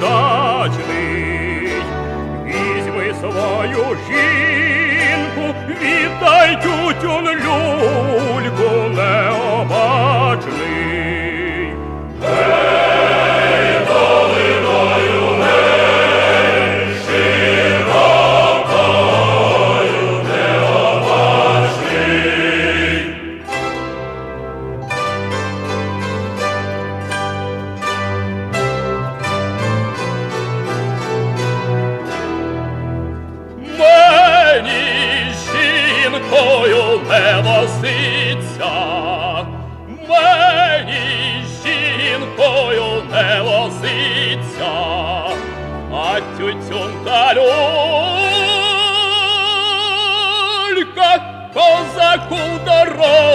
сайдачний, жінкою не возиться, мені жінкою не возиться, а тютюн та люлька козаку знадобиться.